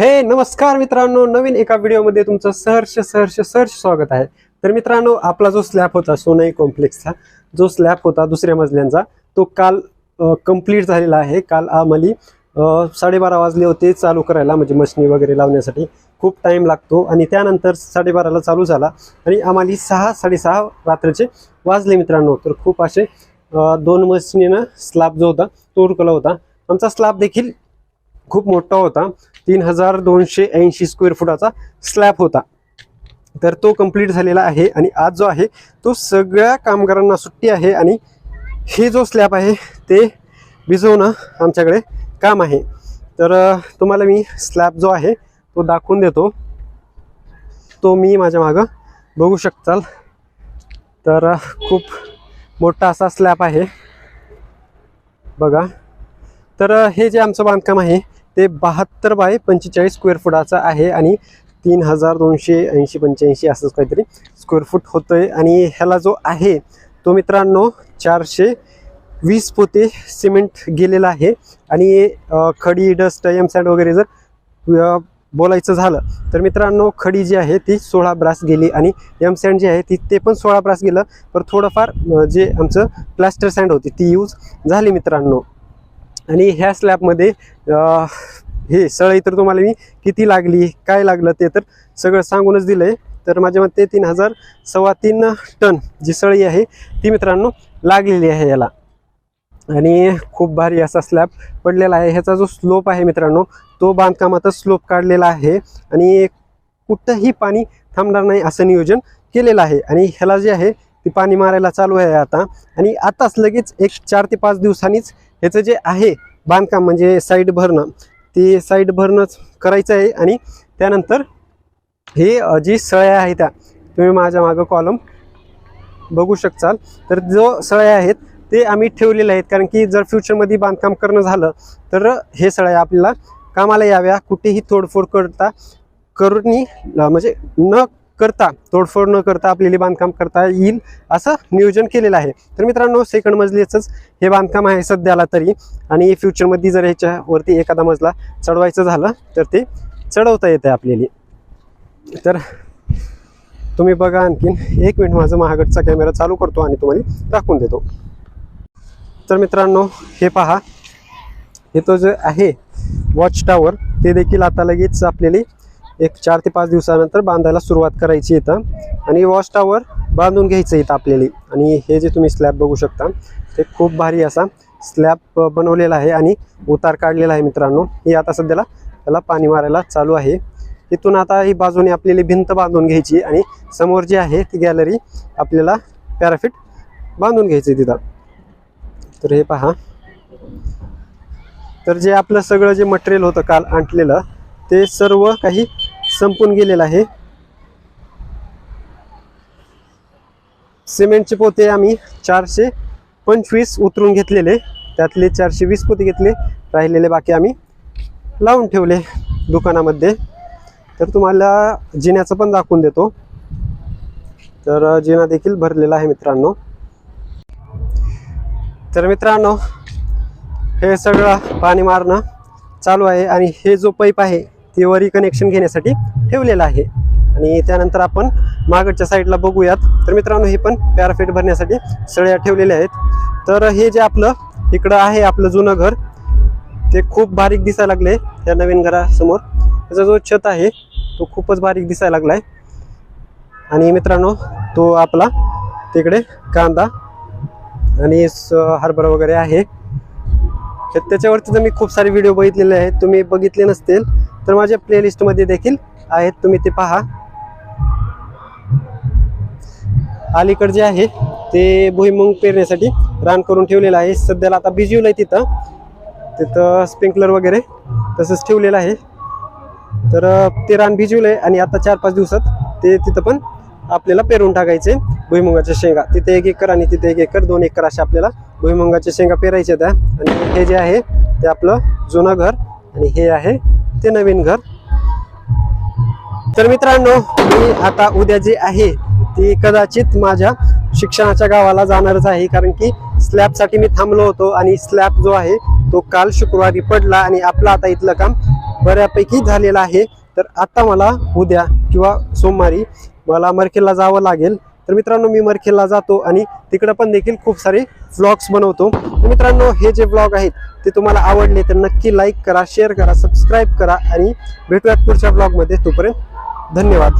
हे नमस्कार मित्रांनो. नवीन एका व्हिडिओमध्ये तुमचं सहर्ष सहर्ष सहर्ष स्वागत आहे. तर मित्रांनो आपला जो स्लॅब होता सोनाई कॉम्प्लेक्सचा जो स्लॅब होता दुसऱ्या मजल्यांचा तो काल कंप्लीट झालेला आहे. काल आम्हाला साडेबारा वाजले होते चालू करायला म्हणजे मशनी वगैरे लावण्यासाठी. खूप टाईम लागतो आणि त्यानंतर साडेबाराला चालू झाला आणि आम्हाला सहा साडेसहा रात्रीचे वाजले मित्रांनो. तर खूप असे दोन मशनीनं स्लॅब जो होता तो उरकला होता. आमचा स्लॅब देखील खूप मोठा होता. तीन हजार दोनशे ऐंशी स्क्वेअर फुटाचा स्लॅब होता. तर तो कंप्लीट झालेला आहे आणि आज जो आहे तो सगळ्या कामगारांना सुट्टी आहे आणि हे जो स्लॅब आहे ते भिजवणं आमच्याकडे काम आहे. तर तुम्हाला मी स्लॅब जो आहे तो दाखवून देतो. तो मी माझ्या मागं बघू शकताल. तर खूप मोठा असा स्लॅब आहे. बघा. तर हे जे आमचं बांधकाम आहे ते बहात्तर बाय पंचेचाळीस स्क्वेअर फुटाचं आहे आणि तीन हजार दोनशे ऐंशी पंच्याऐंशी असंच काहीतरी स्क्वेअर फूट होतंय. आणि ह्याला जो आहे तो मित्रांनो चारशे वीस पोते सिमेंट गेलेला आहे. आणि खडी डस्ट एम सॅड वगैरे जर बोलायचं झालं तर मित्रांनो खडी जी आहे ती सोळा ब्रास गेली. आणि एम सँड जी आहे ती ते पण सोळा ब्रास गेलं. तर थोडंफार जे आमचं प्लॅस्टर सँड होती ती यूज झाली मित्रांनो. आणि ह्या स्लॅबमध्ये हे सळई तर तुम्हाला मी किती लागली काय लागलं ते तर सगळं सांगूनच दिलं आहे तर माझ्या मते तीन हजार सव्वा तीन टन जी सळई आहे ती मित्रांनो लागलेली आहे याला. आणि खूप भारी असा स्लॅब पडलेला आहे. ह्याचा जो स्लोप आहे मित्रांनो तो बांधकामातच स्लोप काढलेला आहे. आणि कुठंही पाणी थांबणार नाही असं नियोजन केलेलं आहे. आणि ह्याला जे आहे ती पाणी मारायला चालू आहे आता. आणि आताच लगेच एक चार ते पाच दिवसांनीच ह्याचं जे आहे बांधकाम म्हणजे साईड भरणं ते साईड भरणंच करायचं आहे. आणि त्यानंतर हे जी सळ्या आहेत त्या तुम्ही माझ्या मागं कॉलम बघू शकचाल. तर जो सळ्या आहेत ते आम्ही ठेवलेले आहेत. कारण की जर फ्युचरमध्ये बांधकाम करणं झालं तर हे सळ्या आपल्याला कामाला याव्या. कुठेही तोडफोड करता करूनी म्हणजे न करता तोडफोड न करता आपल्याला बांधकाम करता येईल असं नियोजन केलेलं आहे. तर मित्रांनो सेकंड मजलीचंच हे बांधकाम आहे सध्याला तरी. आणि फ्युचरमध्ये जर ह्याच्यावरती एखादा मजला चढवायचं झालं तर ते चढवता येते आपल्याला. तर तुम्ही बघा आणखीन एक मिनिट माझा महागडचा कॅमेरा चालू करतो आणि तुम्हाला दाखवून देतो. तर मित्रांनो हे पहा. हे तो जे आहे वॉच टावर ते देखील आता लगेच आपल्याला एक चार ते पाच दिवसानंतर बांधायला सुरुवात करायची इथं. आणि वॉच टावर बांधून घ्यायचं इथं आपल्याला. आणि हे जे तुम्ही स्लॅब बघू शकता ते खूप भारी असा स्लॅब बनवलेला आहे आणि उतार काढलेला आहे मित्रांनो. ही आता सध्याला त्याला पाणी मारायला चालू आहे. इथून आता ही बाजूने आपल्याला भिंत बांधून घ्यायची आणि समोर जी आहे ती गॅलरी आपल्याला पॅराफिट बांधून घ्यायची तिथं. तर हे पहा. तर जे आपलं सगळं जे मटेरियल होतं काल आणलेलं ते सर्व काही संपून गेलेलं आहे. सिमेंटचे पोते आम्ही चारशे पंचवीस उतरून घेतलेले. त्यातले चारशे वीस पोते घेतले. राहिलेले बाकी आम्ही लावून ठेवले दुकानामध्ये. तर तुम्हाला जिन्याचं पण दाखवून देतो. तर जिना देखील भरलेला आहे मित्रांनो. तर मित्रांनो हे सगळं पाणी मारणं चालू आहे आणि हे जो पाईप आहे वरी कनेक्शन घेण्यासाठी ठेवलेलं आहे. आणि त्यानंतर आपण मागच्या साईडला बघूयात. तर मित्रांनो हे पण पॅराफिट भरण्यासाठी सळ्या ठेवलेल्या आहेत. तर हे जे आपलं इकडं आहे आपलं जुनं घर ते खूप बारीक दिसायला लागले त्या नवीन घरासमोर. त्याचा जो छत आहे तो खूपच बारीक दिसायला लागलाय. आणि मित्रांनो तो आपला तिकडे कांदा आणि स- हरभरा वगैरे आहे. तर त्याच्यावरती तर मी खूप सारे व्हिडिओ बघितलेले आहेत. तुम्ही बघितले नसतील तर माझ्या प्लेलिस्टमध्ये देखील आहेत. तुम्ही ते पहा. अलीकडे जे आहे ते भुईमुंग पेरण्यासाठी रान करून ठेवलेलं आहे. सध्याला आता बिजीवलं आहे तिथं. तिथं स्प्रिंकलर वगैरे तसंच ठेवलेलं आहे. तर ते रान भिजवलं आहे आणि आता चार पाच दिवसात ते तिथं पण आपल्याला पेरून टाकायचे भुईमुगाच्या शेंगा. तिथे एक एकर आणि तिथे एक एकर दोन एकर अशा आपल्याला भुईमुगाच्या शेंगा पेरायच्या त्या. आणि हे जे आहे ते आपलं जुनं घर आणि हे आहे ते नवीन घर. तर मित्रांनो मी आता उद्या जी आहे ती कदाचित माझ्या शिक्षणाच्या गावाला जाणारच आहे कारण की स्लॅबसाठी मी थांबलो होतो आणि स्लॅब जो आहे तो काल शुक्रवारी पडला आणि आपलं आता इथलं काम बऱ्यापैकी झालेलं आहे. तर आता मला उद्या किंवा सोमवारी मला मरखेला जावं लागेल. तर मित्रांनो मी मरखेलला जातो आणि तिकडं पण देखील खूप सारे व्लॉग्स बनवतो. तर मित्रांनो हे जे व्लॉग आहेत ते तुम्हाला आवडले तर नक्की लाईक करा शेअर करा सबस्क्राईब करा आणि भेटूयात पुढच्या ब्लॉगमध्ये तोपर्यंत धन्यवाद.